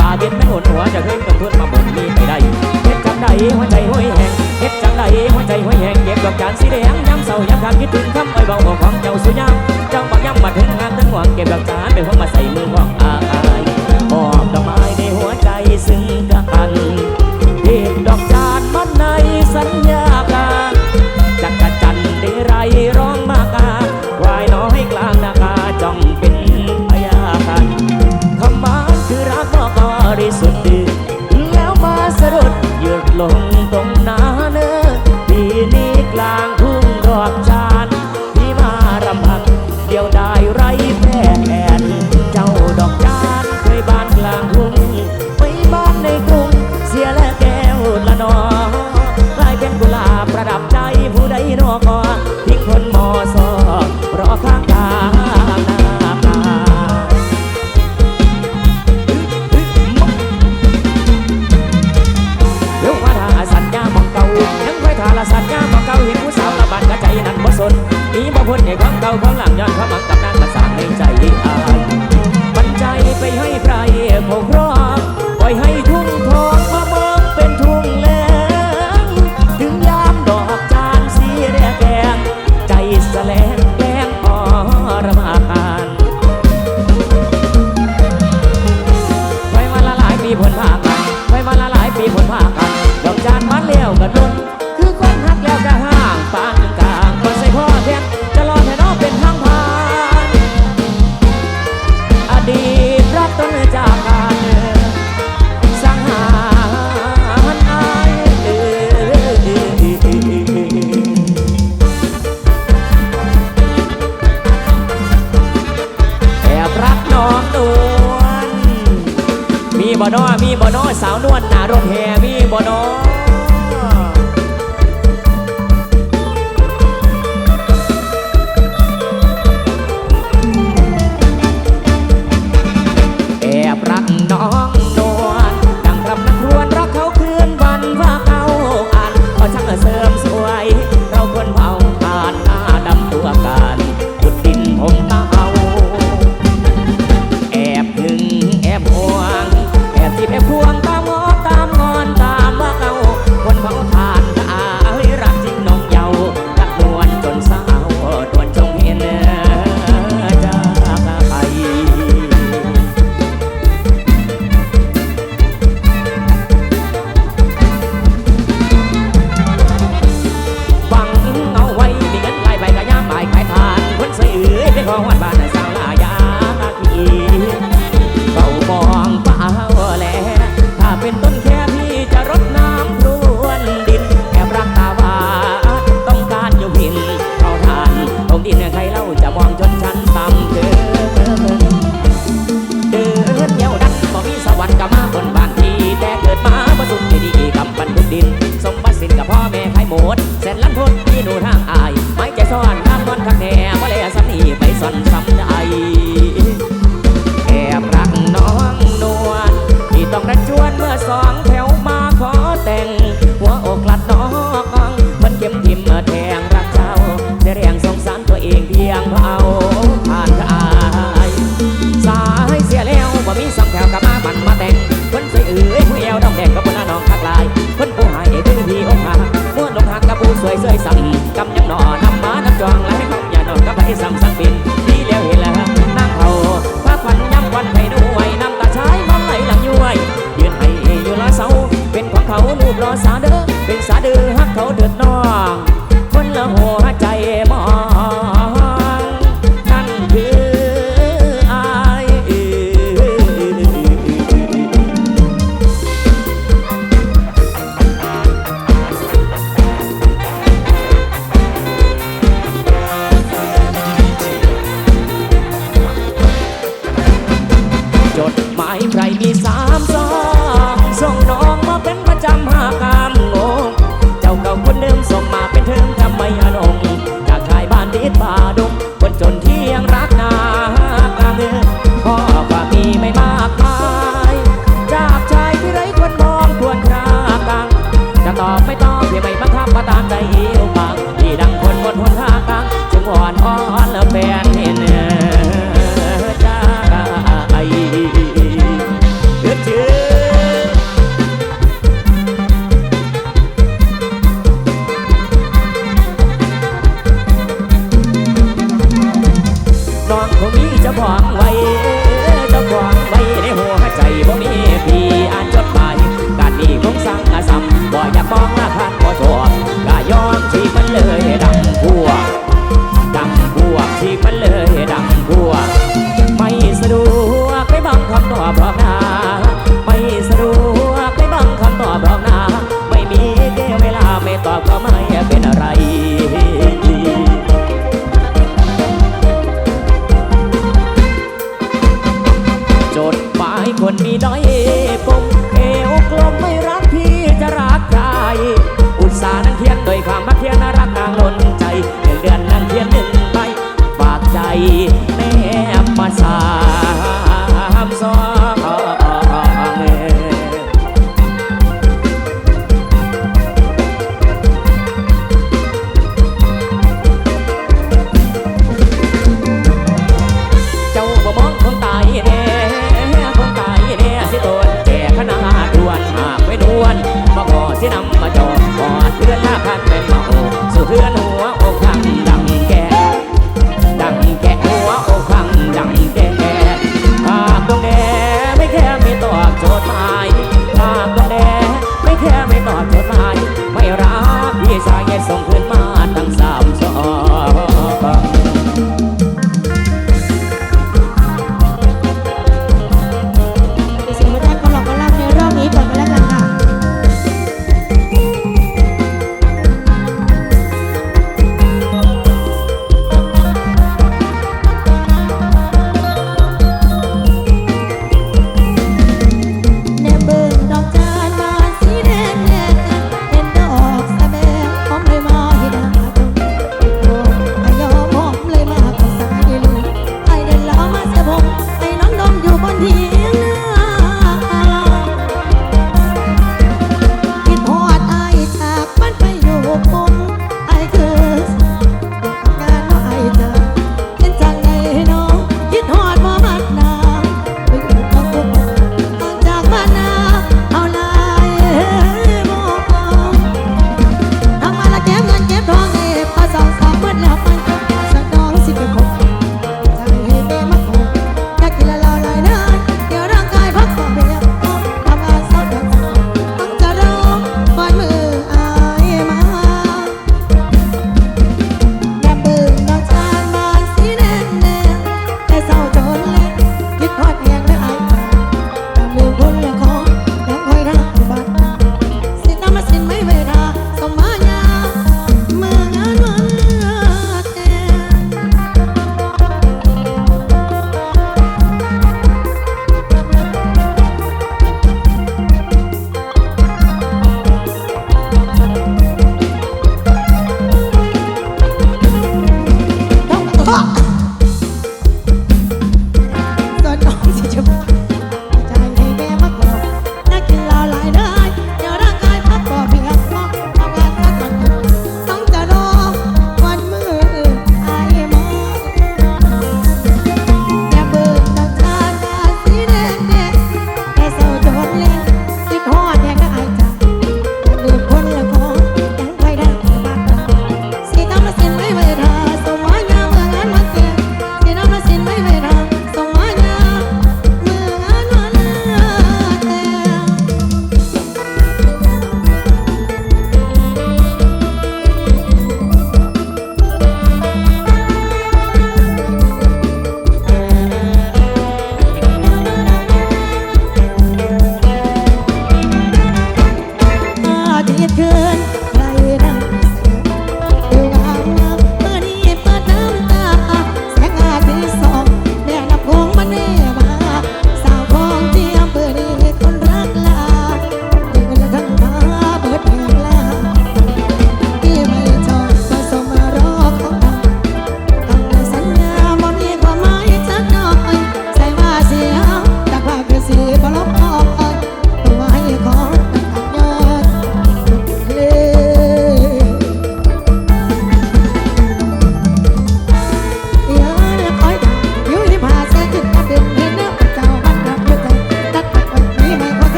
ป่าเด็ดแม่หนหัวจะขึ้นกับเพื่อนมาบ่นมีไม่ได้เฮ็ดจังไดหัวใจห้อยแหงเฮ็ดจังไดหัวใจห้อยแหงเก็บดอกจานสีแดงย้ำเศร้าย้ำคางคิดถึงคำไอ่เบาของควาเจ้าสุยามจ้าบอกย้ำมาถึงงานทั้งหวังเก็บดอกจานเป็นพวงมาใส่มือของอายมอบดอกไม้ในหัวใจซึ่งกัน ละสัตว์ยาบอกเขาเห็นผู้สาวตะบานกระใจนั้นบ่สนมีบ่พ้นในความเก่าความหลังย้อนความหลักับนานมาสร้างในใจอายบรรใจไปให้ใครคงรอปล่อยให้